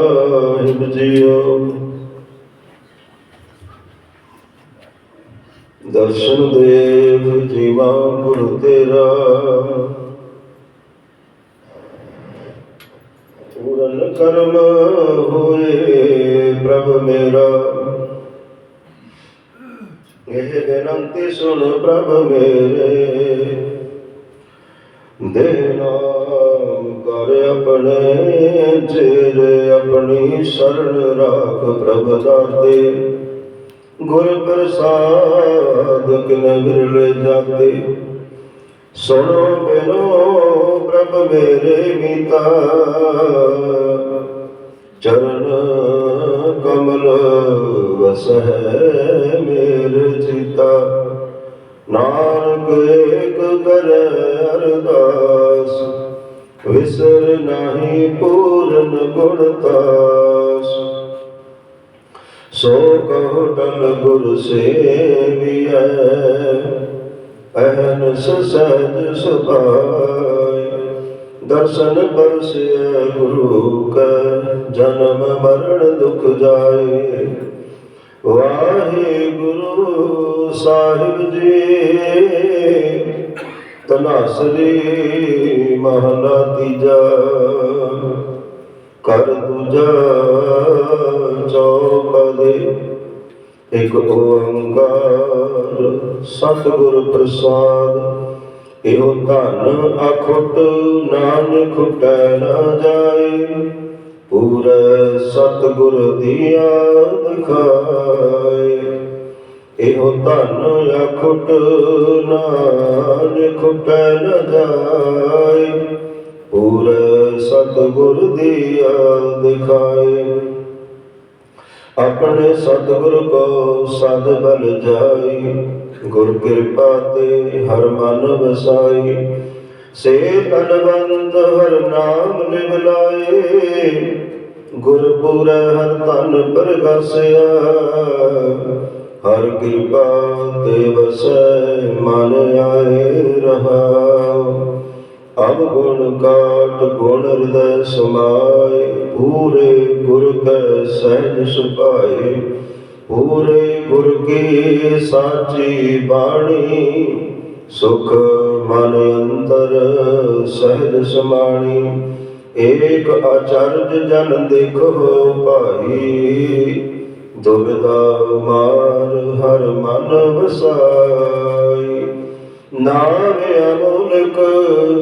ਸਾਹਿਬ JIO. ਦਰਸ਼ਨ ਦੇਵ ਜੀਵਾ ਗੁਰ ਤੇਰਾ। ਪੂਰਨ ਕਰਮ ਹੋਏ ਪ੍ਰਭ ਮੇਰਾ। ਇਹ ਬੇਨੰਤੀ ਸੁਣ ਪ੍ਰਭ ਮੇਰੇ। ਨਾਮ ਕਰ ਆਪਣੇ ਚੇਰੇ ਆਪਣੀ ਸ਼ਰਨ ਰਾਖ ਪ੍ਰਭ ਦਾਤੇ। ਗੁਰ ਪ੍ਰਸਾਦ ਕਿਨ ਵਿਰਲੇ ਜਾਤੇ। ਸੁਣੋ ਬਿਨੋ ਪ੍ਰਭ ਮੇਰੇ ਮੀਤਾ ਚਰਨ ਕਮਲ ਵਸਹਿ ਮੇਰੇ ਚਿਤਾ। ਨਾਨਕ ਏਕ ਕਰੈ ਅਰਦਾਸ, ਵਿਸਰ ਨਹੀਂ ਪੂਰਨ ਗੁਣਤਾਸ ਸੋ ਕਹੋ ਟਲ ਗੁਰ ਸੇਵੀਐ ਅਹਨਸ ਸਹਿਜ ਸੁਭਾਇ। ਦਰਸ਼ਨ ਪਰਸਿਐ ਗੁਰੂ ਕੈ, ਜਨਮ ਮਰਨ ਦੁਖ ਜਾਏ। ਵਾਹਿਗੁਰੂ ਸਾਹਿਬ ਜੀ ਤਨਾਸਰੀ ਮਹਲਾ ਤੀਜਾ। ਕਰ ਦੂਜਾ ਚੌਪਦੇ। ਇਕ ਓੰਕਾਰ ਸਤਿਗੁਰ ਪ੍ਰਸਾਦ। ਇਹੋ ਧਨ ਅਖੁੱਟ ਨਾਨਕ ਖੁਟੈ ਨਾ ਜਾਏ। ਪੂਰੇ ਸਤਿਗੁਰ ਦੀਆ ਦਿਖਾਏ। ਇਹੋ ਧਨ ਅਖੁੱਟ ਨਾਨਕ ਖੁਟੈ ਨਾ ਜਾਏ। ਪੂਰੇ ਸਤਿਗੁਰ ਦੀਆ ਦਿਖਾਏ। ਆਪਣੇ ਸਤਿਗੁਰ ਕੋ ਸਦ ਬਲ ਜਾਈ ਗੁਰ ਕਿਰਪਾ ਤੇ ਹਰ ਮਨ ਵਸਾਈ ਸੇ ਬਲਵੰਤ ਹਰ ਨਾਮ ਨਿਵਲਾਏ। ਗੁਰ ਹਰ ਧਨ ਪ੍ਰਗਾਸਿਆ ਹਰ ਕਿਰਪਾ ਤੇ ਵਸੈ, ਮਨ ਆਏ ਰਹਾ। ਅਬ ਗੁਣ ਕਾਟ, ਗੁਣ ਹਿਰਦੈ ਸਮਾਏ, ਪੂਰੇ ਗੁਰ ਕੈ ਸਹਿਜ ਸੁਭਾਏ। ਪੂਰੇ ਗੁਰ ਕੀ ਸਾਚੀ ਬਾਣੀ, ਸੁਖ ਮਨ ਅੰਤਰ ਸਹਿਜ ਸਮਾਣੀ। ਏਕ ਆਚਰਜ ਜਨ ਦੇਖੋ ਭਾਈ ਦੁਬਿਧਾ ਮਾਰ ਹਰ ਮਨ ਵਸਾਈ। ਨਾਮ ਅਮੁਲਕ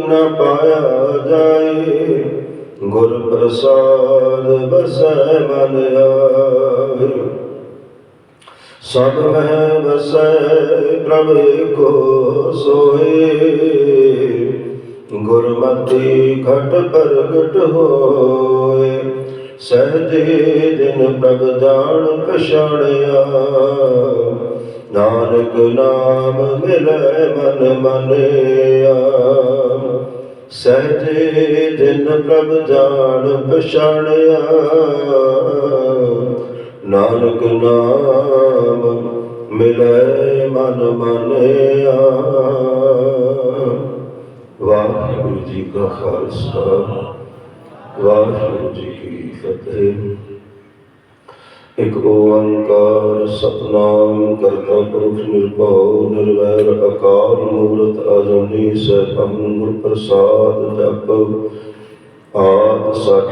ਨ ਪਾਇਆ ਜਾਏ। ਗੁਰ ਪ੍ਰਸਾਦ ਬਸੈ ਮਨ ਆਏ। ਸਭ ਮਹਿ ਵਸੈ ਪ੍ਰਭ ਕੋ ਸੋਏ। ਗੁਰਮਤੀ ਘਟ ਪ੍ਰਗਟ ਹੋ ਸਹਜੇ ਦਿਨ ਪ੍ਰਭ ਜਾਣ ਪਛਾਣਿਆ। ਨਾਨਕ ਨਾਮ ਮਿਲੈ ਮਨ ਮਨਿਆ। ਸਹਜੇ ਦਿਨ ਪ੍ਰਭ ਜਾਣ ਪਛਾਣਿਆ। ਨਾਨਕ ਨਾਮ ਮਿਲੈ ਮਨ ਮਨਿਆ। ਵਾਹਿਗੁਰੂ ਜੀ ਕਾ ਖਾਲਸਾ, ਵਾਹਿਗੁਰੂ ਜੀ ਕੀ ਫਤਿਹ ਇਕ ਓੰਕਾਰ ਸਤਨਾਮ ਕਰਤਾ ਪੁਰਖ ਨਿਰਭਉ, ਨਿਰਵੈਰ ਅਕਾਲ ਮੂਰਤ ਅਜੂਨੀ ਸੈਭੰ ਗੁਰ ਪ੍ਰਸਾਦ ਜਪ। ਆਦ ਸਚ